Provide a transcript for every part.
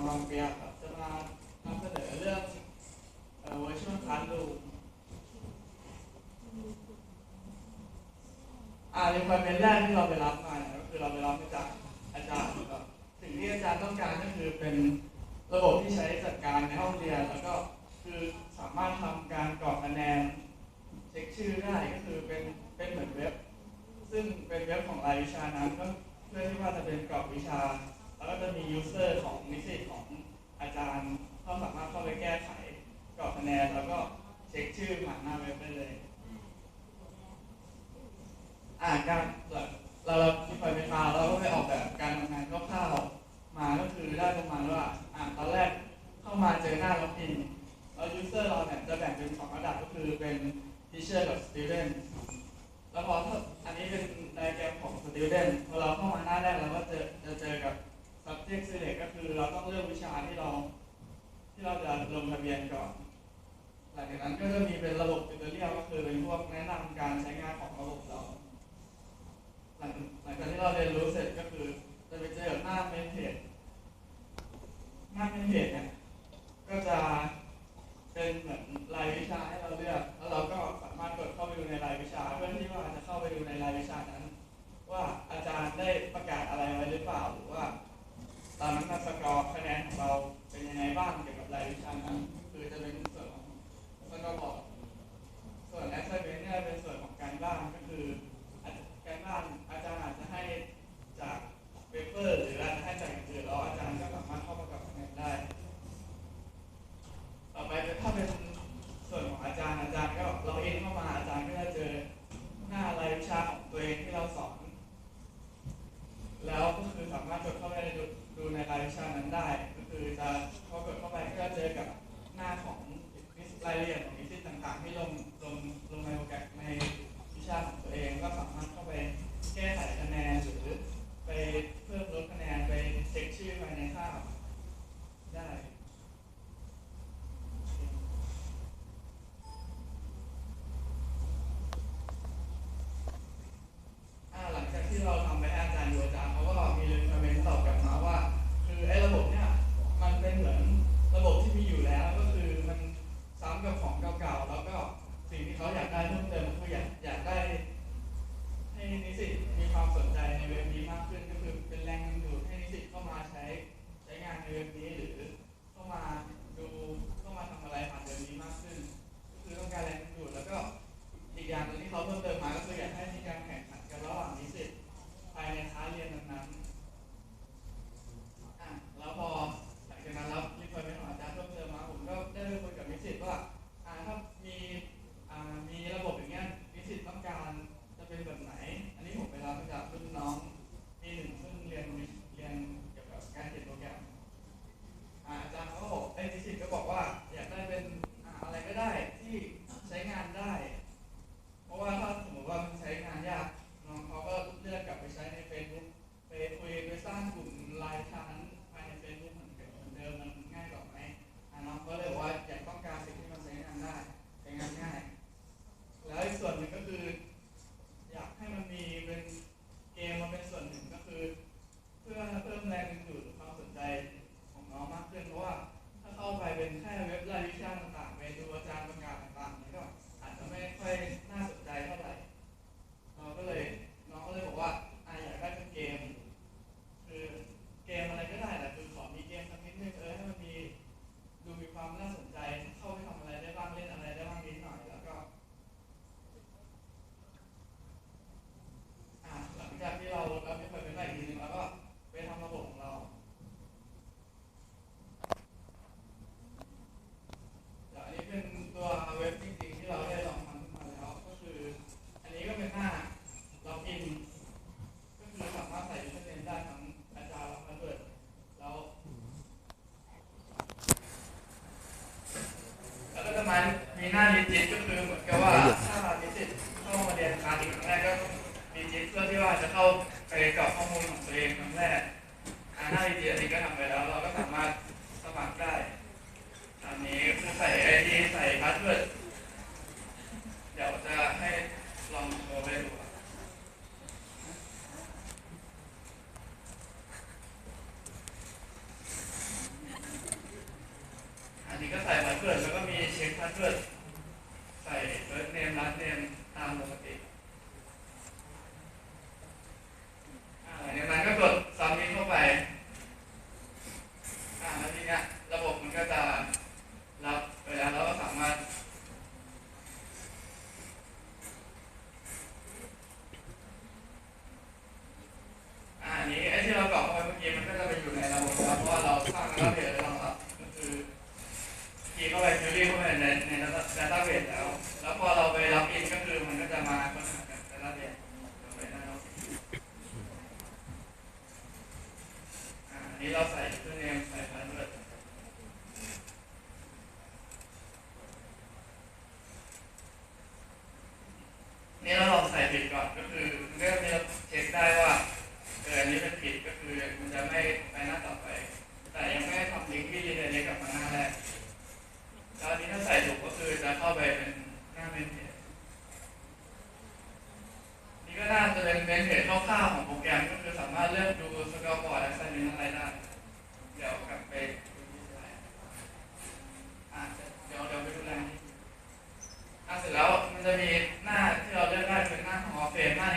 ของเราเปียครับจะมานำเสนอเรื่องเอ่อ virtual classroom อ่า requirement แรกที่เราไปรับมาเนี่ยก็คือเราไปรับมาจากอาจารย์ครับสิ่งที่อาจารย์ต้องการก็คือเป็นระบบที่ใช้จัดการในห้องเรียน แล้วก็คือสามารถทำการกรอกคะแนน เช็คชื่อได้ก็คือเป็นเป็นเหมือนเว็บ ซึ่งเป็นเว็บของรายวิชานั้นก็เพื่อที่ว่าจะเป็นกรอบวิชา แล้วก็จะมียูเซอร์ของนิสิตของอาจารย์เขาสามารถเข้าไปแก้ไขกรอบคะแนนแล้วก็เช็คชื่อผ่านหน้าเว็บได้เลย อ่าการเราเราที่ไปไปมาเราก็ไปออกแบบการทำงานคร่าวๆมาก็คือได้ประมาณว่าอ่าตอนแรกเข้ามาเจอหน้าล็อกอินแล้วยูเซอร์เราเนี่ยจะแบ่งเป็นสองระดับก็คือเป็น teacher กับ student แล้วพออันนี้เป็นไดแกรมของ student พอเราเข้ามาหน้าแรกเราก็จะจะเจอกับ เรียกเซเลกก็คือเราต้องเลือกวิชาที่เรา ที่เราจะลงทะเบียนก่อนหลังจากนั้นก็จะมีเป็นระบบติวเตอร์เรียลก็คือเป็นพวกแนะนำการใช้งานของระบบเราหลังหลังจากที่เราเรียนรู้เสร็จก็คือจะไปเจอหน้าเมนเพจหน้าเมนเพจเนี่ยก็จะ ที่เราสอน แล้วก็คือสามารถกดเข้าไปดูดูในรายวิชานั้นได้ ก็คือจะพอกดเข้าไปก็จะเจอกับหน้าของรายละเอียดของ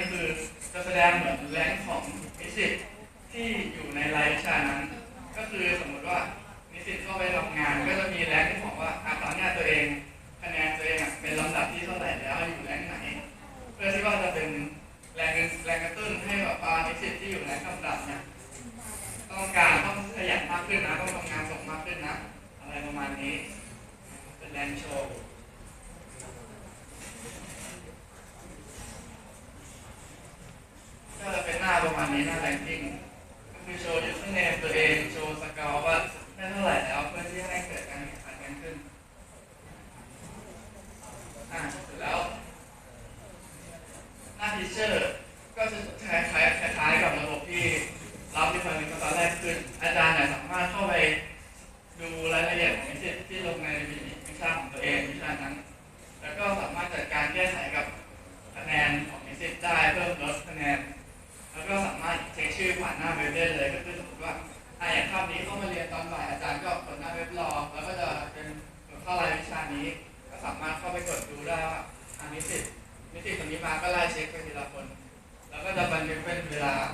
นี้คือจะแสดงเหมือนแรงของเอชิที่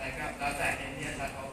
อะไรับเราวแต่เอ็นเนียแล้วเขา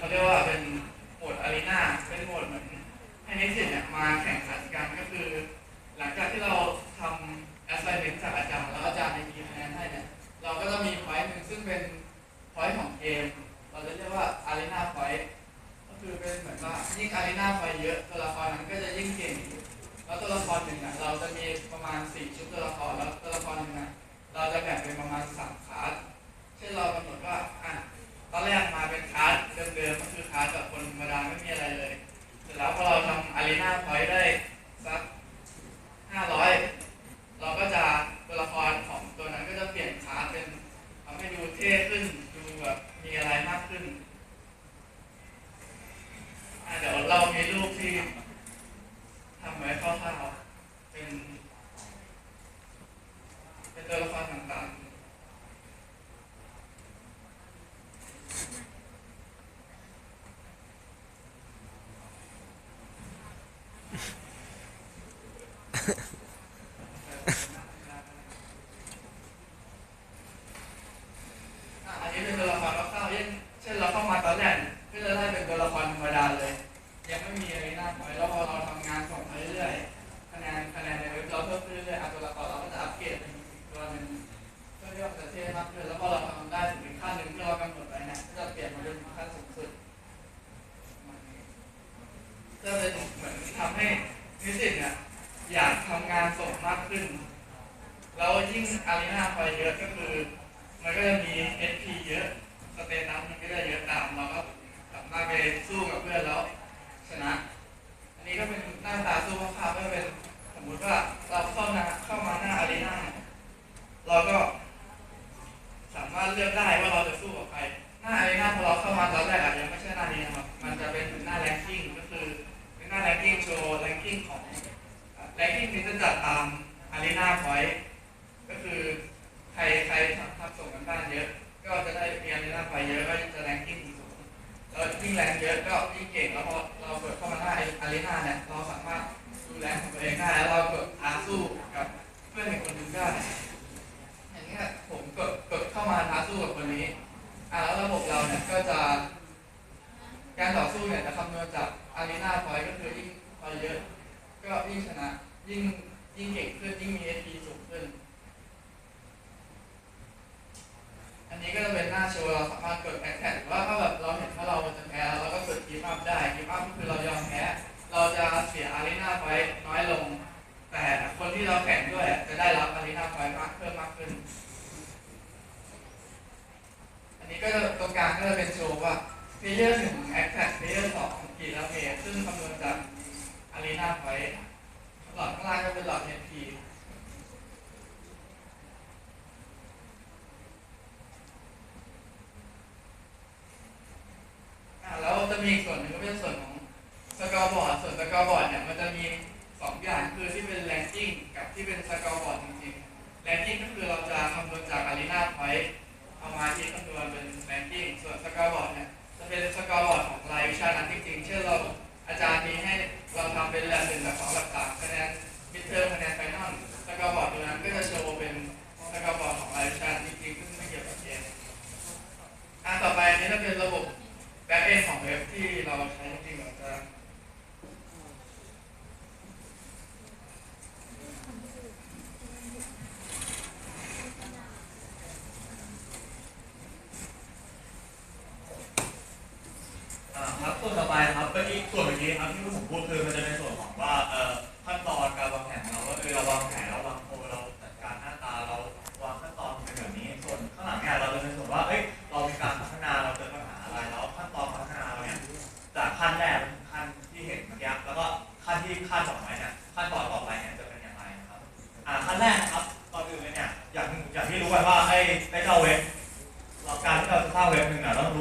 Pada. one when ก็สามารถเลือกได้ว่า คือยิ่งไปเยอะ ก็ยิ่งชนะ ยิ่งยิ่งเก่งขึ้นยิ่งมีเอทีสูงขึ้น อันนี้ก็จะเป็นหน้าโชว์เราสามารถกดแพ้แท็กว่าถ้าแบบเราเห็นว่าเราจะแพ้แล้วเราก็กดกีบอัพได้กีบอัพก็คือเรายอมแพ้เราจะเสียอารีนาไฟน้อยลง แต่คนที่เราแข่งด้วยจะได้รับอารีนาไฟมากเพิ่มมากขึ้น อันนี้ก็ตรงกลางก็จะเป็นโชว์ว่าเพลเยอร์หนึ่งแอคแท็กเพลเยอร์สองกีดแล้เมซึ่งคำนวณ นัไว้หลอดข้างล่างก็เป็นหลอด NP แล้วจะมีส่วนหนึ่งก็เป็นส่วนของสกาวบอร์ด ส่วนสกาวบอร์ดเนี่ยมันจะมีสองอย่างคือที่เป็นแลนดิ้งกับที่เป็นสกาวบอร์ดจริงๆแลนดิ้งก็คือเราจะคำนวณจากอารีนาพอยต์เอามาที่คำนวณเป็นแลนดิ้งส่วนสกาวบอร์ดเนี่ยจะเป็นสกาวบอร์ดของรายวิชานั้นจริงๆ เช่นเราอาจารย์มีให้ بالله إلا فعلت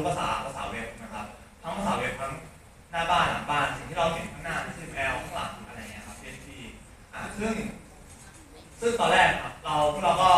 ภาษาภาษาเว็บนะครับ ทั้งภาษาเว็บทั้งหน้าบ้านหลังบ้านสิ่งที่เราเห็นข้างหน้า HTML ข้างหลังอะไรเงี้ยครับ PHP อ่าซึ่งซึ่งตอนแรกครับเราพวกเราก็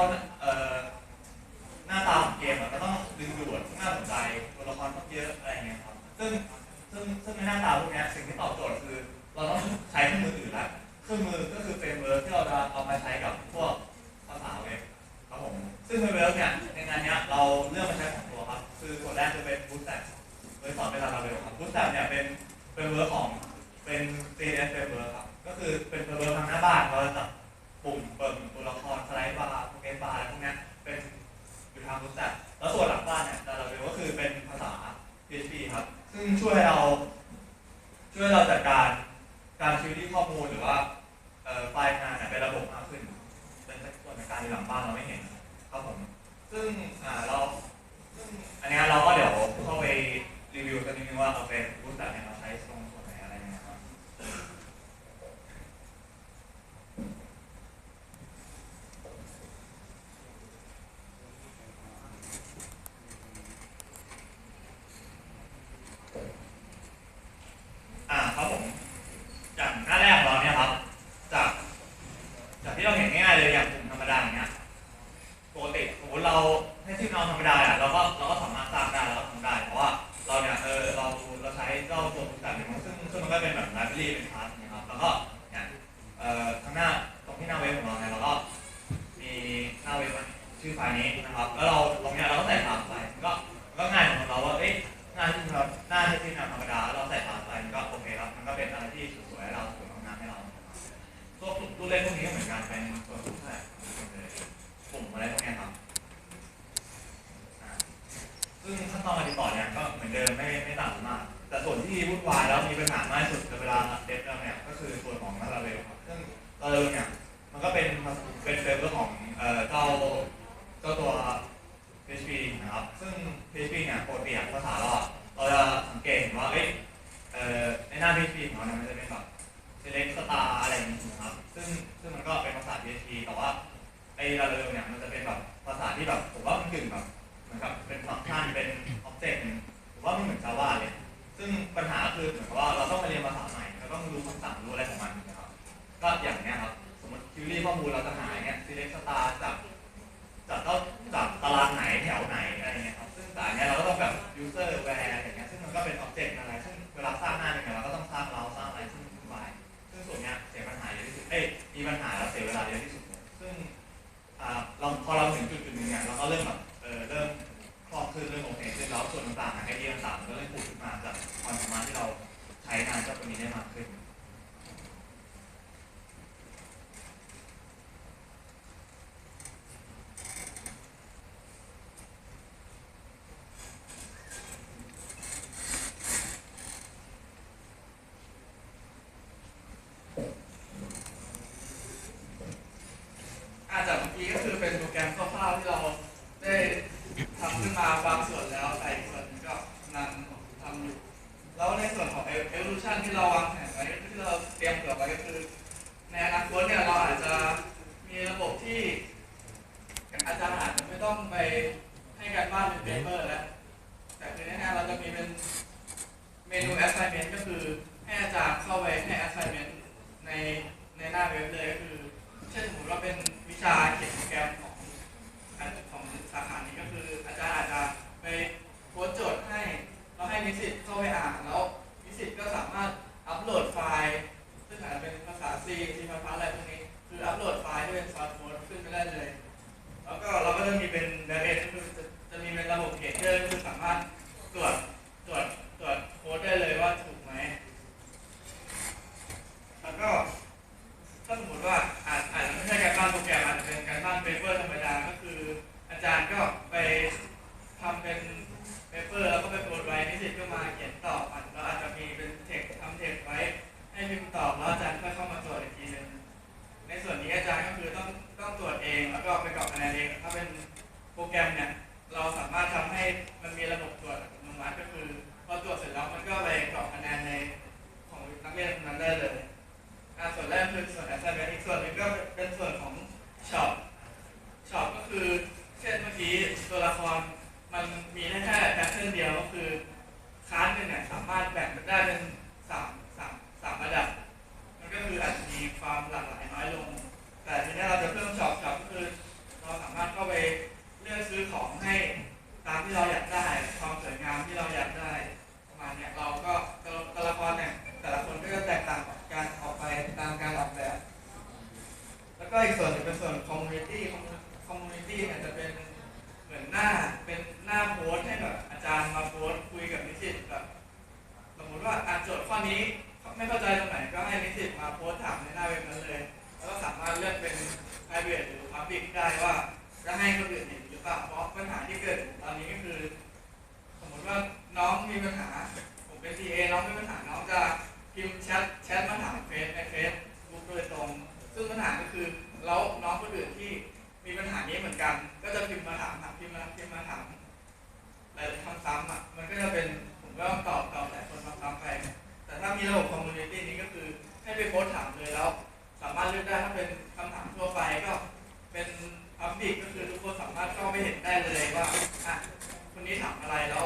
on จัดการการคิวที่ข้อมูลหรือว่าไฟล์งานเป็นระบบมากขึ้น เป็นส่วนในการในหลังบ้านเราไม่เห็นครับผมซึ่งเราซึ่งอันนี้เราก็เดี๋ยวเข้าไปรีวิวกันนิดนึงว่าเอาเป็น ที่นอนธรรมดาอะเราก็เราก็สามารถาาเวลครับซึ่งลาเวลเนี่ยมันก็เป็นเป็นเซิร์ฟเวอร์ของเอ่อเจ้าเจ้าตัว PHP นะครับ ซึ่ง PHP เนี่ยโปกติภาษาเราเราจะสังเกตเห็นว่าเอ้ยเอ่อในหน้า PHP ของเราเนี่ยมันจะเป็นแบบ select star อะไรอย่างเงี้นะครับ ซึ่งซึ่งมันก็เป็นภาษา PHP แต่ว่าไอ้ลาเวลเนี่ยมันจะเป็นแบบภาษาที่แบบผมว่ามันกึ่งแบบเหมือนกับเป็นฟังก์ชันเป็นออบเจกต์ผมว่ามันเหมือน Java เลย ซึ่งปัญหาคือเหมือนกับว่าเราต้องไปเรียนภาษาใหม่แล้วต้องรู้คำสั่งรู้อะไรของมัน ก็อย่างเนี้ยครับสมมติคิวรี่ข้อมูลเราจะหายเนี้ยซีเล็กสตาร์จากจากต้นจากตารางไหนแถวไหนอะไรเงี้ยครับซึ่งแต่อันเนี้ยเราก็ต้องแบบ user where อย่างเงี้ย ซึ่งมันก็เป็น object อะไร ซึ่งเวลาสร้างหน้าหนึ่งเนี่ยเราก็ต้องสร้างเราสร้างอะไรซึ่งวุ่นวาย ซึ่งส่วนเนี้ยเสียปัญหาเยอะที่สุด เอ้ย มีปัญหาแล้วเสียเวลาเยอะที่สุด ซึ่งอ่าเราพอเราถึงจุดจุดหนึ่งเนี่ยเราก็เริ่มแบบเออเริ่มคล่องขึ้นเริ่มโอเคขึ้นแล้วส่วนต่างๆไอเดียต่างๆมันก็เริ่มผุดขึ้นมาจากความสามารถที่เราใช้งานเจ้าตัวนี้ได้มากขึ้น อาจ ไปอ่านแล้วนิสิตก็สามารถอัปโหลดไฟล์ ซึ่งอาจจะเป็นภาษา C C++ อะไรพวกนี้ คืออัปโหลดไฟล์ที่เป็น source code ขึ้นไปได้เลย แล้วก็เราก็จะมีเป็นแบ็ก็คือจะจะมีเป็นระบบเกจเจอร์คือสามารถตรวจ ก็ไปกรอกคะแนนเองถ้าเป็นโปรแกรมเนี่ยเราสามารถทำให้มันมีระบบตรวจอัตโนมัติก็คือพอตรวจเสร็จแล้วมันก็ไปกรอกคะแนนในของนักเรียนคนนั้นได้เลยส่วนแรกคือส่วน assignment อีกส่วนหนึ่งก็เป็นส่วนของ shop shop ก็คือเช่นเมื่อกี้ตัวละครมันมีแค่แพทเทิร์นเดียวก็คือคลาสหนึ่งเนี่ยสามารถแบ่งได้เป็นสามสามสามระดับ มันก็คืออาจจะมีความหลากหลายน้อยลง แต่ทีนี้เราจะเพิ่ม shop shop ก็คือ เราสามารถเข้าไปเลือกซื้อของให้ตามที่เราอยากได้ ความสวยงามที่เราอยากได้ ประมาณเนี้ยเราก็ตัวตัวละครเนี่ย มาถามาพิมพ์มาถามแต่คำซ้ำอะมันก็จะเป็นผมก็ตอบตอบหลายคนซ้ำๆไป แต่ถ้ามีระบบคอมมูนิตี้นี้ก็คือให้ไปโพสถามเลยแล้ว สามารถเลือกได้ถ้าเป็นคำถามทั่วไปก็เป็นพับบิกก็คือทุกคนสามารถเข้าไปเห็นได้เลยว่าอะคนนี้ถามอะไรแล้ว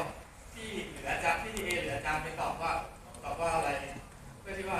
พี่หรืออาจารย์พี่เอหรืออาจารย์ไปตอบว่าตอบว่าอะไรเพื่อที่ว่า